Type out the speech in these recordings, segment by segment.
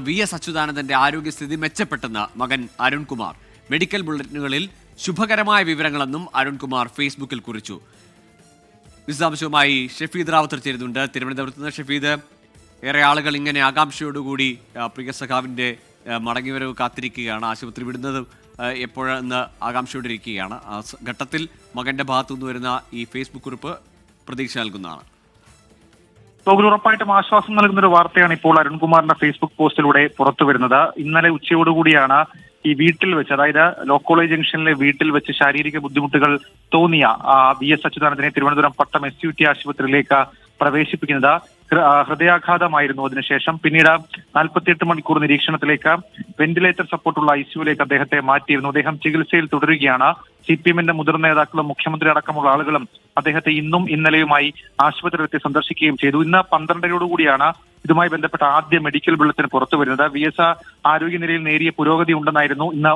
V S അച്യുതാനന്ദന്റെ ആരോഗ്യസ്ഥിതി മെച്ചപ്പെട്ടെന്ന് മകൻ Arunkumar. Medical ബുള്ളറ്റിനുകളിൽ ശുഭകരമായ വിവരങ്ങളെന്നും അരുൺകുമാർ ഫേസ്ബുക്കിൽ കുറിച്ചു. വിശദാംശവുമായി ഷഫീദ് റാവത്തർ ചേരുന്നുണ്ട്. തിരുവനന്തപുരത്ത് നിന്ന് ഷഫീദ് ഏറെ ആളുകൾ ഇങ്ങനെ ആകാംക്ഷയോടുകൂടി പ്രിയ സഖാവിന്റെ മടങ്ങിവരവ് കാത്തിരിക്കുകയാണ്. ആശുപത്രി വിടുന്നത് എപ്പോഴെന്ന് ആകാംക്ഷയോടിരിക്കുകയാണ്. ആ ഘട്ടത്തിൽ മകന്റെ ഭാഗത്തുനിന്ന് വരുന്ന ഈ ഫേസ്ബുക്ക് കുറിപ്പ് പ്രതീക്ഷ നൽകുന്നതാണ്. ഗോകുൽ ഉറപ്പായിട്ടും ആശ്വാസം നൽകുന്ന ഒരു വാർത്തയാണ് ഇപ്പോൾ അരുൺകുമാറിന്റെ ഫേസ്ബുക്ക് പോസ്റ്റിലൂടെ പുറത്തു വരുന്നത്. ഇന്നലെ ഉച്ചയോടുകൂടിയാണ് ഈ വീട്ടിൽ വെച്ച് അതായത് ലോ കോളേജ് ജംഗ്ഷനിലെ വീട്ടിൽ വെച്ച് ശാരീരിക ബുദ്ധിമുട്ടുകൾ തോന്നിയ V S അച്യുതാനന്ദനെ Thiruvananthapuram Pattom S U T ആശുപത്രിയിലേക്ക് പ്രവേശിപ്പിക്കുന്നത്. ഹൃദയാഘാതമായിരുന്നു അതിനുശേഷം. പിന്നീട് നാൽപ്പത്തിയെട്ട് മണിക്കൂർ നിരീക്ഷണത്തിലേക്ക് വെന്റിലേറ്റർ സപ്പോർട്ടുള്ള ഐസിയുലേക്ക് അദ്ദേഹത്തെ മാറ്റിയിരുന്നു. അദ്ദേഹം ചികിത്സയിൽ തുടരുകയാണ്. സി പി എമ്മിന്റെ മുതിർന്ന നേതാക്കളും മുഖ്യമന്ത്രി അടക്കമുള്ള ആളുകളും അദ്ദേഹത്തെ ഇന്നും ഇന്നലെയുമായി ആശുപത്രിയിലെത്തി സന്ദർശിക്കുകയും ചെയ്തു. ഇന്ന് പന്ത്രണ്ടരയോടുകൂടിയാണ് ഇതുമായി ബന്ധപ്പെട്ട ആദ്യ മെഡിക്കൽ ബുള്ളറ്റിൻ പുറത്തു വരുന്നത്. വി എസ് ആരോഗ്യനിലയിൽ നേരിയ പുരോഗതി ഉണ്ടെന്നായിരുന്നു ഇന്ന്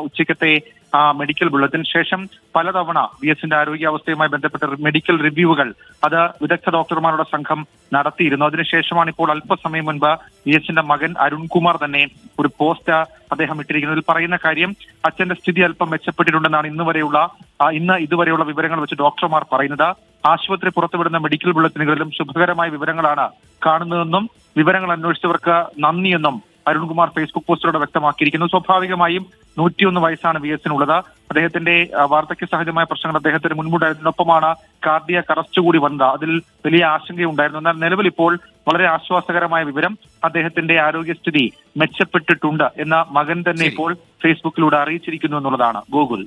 ആ, മെഡിക്കൽ ബുള്ളറ്റിൻ. ശേഷം പലതവണ വി എസിന്റെ ആരോഗ്യാവസ്ഥയുമായി ബന്ധപ്പെട്ട മെഡിക്കൽ റിവ്യൂകൾ അത് വിദഗ്ധ ഡോക്ടർമാരുടെ സംഘം നടത്തിയിരുന്നു. അതിനുശേഷമാണ് ഇപ്പോൾ അല്പസമയം മുൻപ് വി എസിന്റെ മകൻ അരുൺകുമാർ തന്നെ ഒരു പോസ്റ്റ് അദ്ദേഹം ഇട്ടിരിക്കുന്നതിൽ പറയുന്ന കാര്യം അച്ഛന്റെ സ്ഥിതി അല്പം മെച്ചപ്പെട്ടിട്ടുണ്ടെന്നാണ് ഇന്ന് വരെയുള്ള ആ, ഇന്ന് ഇതുവരെയുള്ള വിവരങ്ങൾ വെച്ച് ഡോക്ടർമാർ പറയുന്നത് ആശുപത്രി പുറത്തുവിടുന്ന മെഡിക്കൽ ബുള്ളറ്റിനുകളിലും ശുഭകരമായ വിവരങ്ങളാണ് കാണുന്നതെന്നും വിവരങ്ങൾ അന്വേഷിച്ചവർക്ക് നന്ദിയെന്നും അരുൺകുമാർ ഫേസ്ബുക്ക് പോസ്റ്റിലൂടെ വ്യക്തമാക്കിയിരിക്കുന്നു. സ്വാഭാവികമായും നൂറ്റിയൊന്ന് വയസ്സാണ് വി എസിനുള്ളത് അദ്ദേഹത്തിന്റെ വാർദ്ധക്യ സഹജമായ പ്രശ്നങ്ങൾ അദ്ദേഹത്തിന് മുൻപുണ്ടായിരുന്നതിനൊപ്പമാണ് കാർഡിയ അറസ്റ്റ് കൂടി വന്നത്. അതിൽ വലിയ ആശങ്കയുണ്ടായിരുന്നു. എന്നാൽ നിലവിൽ ഇപ്പോൾ വളരെ ആശ്വാസകരമായ വിവരം അദ്ദേഹത്തിന്റെ ആരോഗ്യസ്ഥിതി മെച്ചപ്പെട്ടിട്ടുണ്ട് എന്ന മകൻ തന്നെ. ഇപ്പോൾ ഫേസ്ബുക്കിലൂടെ അറിയിച്ചിരിക്കുന്നു എന്നുള്ളതാണ്. ഗോകുൽ.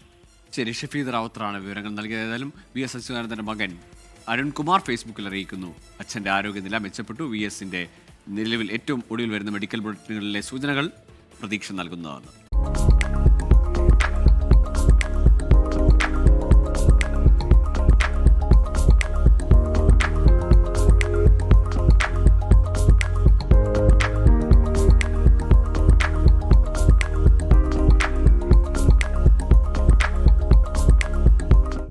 ശരി ഷഫീദ് റാവത്തറാണ് വിവരങ്ങൾ നൽകിയത്. ഏതായാലും വി എസ് അച്യുതാനന്ദന്റെ മകൻ അരുൺകുമാർ ഫേസ്ബുക്കിൽ അറിയിക്കുന്നു. അച്ഛന്റെ ആരോഗ്യനില മെച്ചപ്പെട്ടു. വി എസിന്റെ നിലവിൽ ഏറ്റവും ഒടുവിൽ വരുന്ന മെഡിക്കൽ ബുള്ളറ്റിനുകളിലെ സൂചനകൾ പ്രതീക്ഷ നൽകുന്നതാണ്.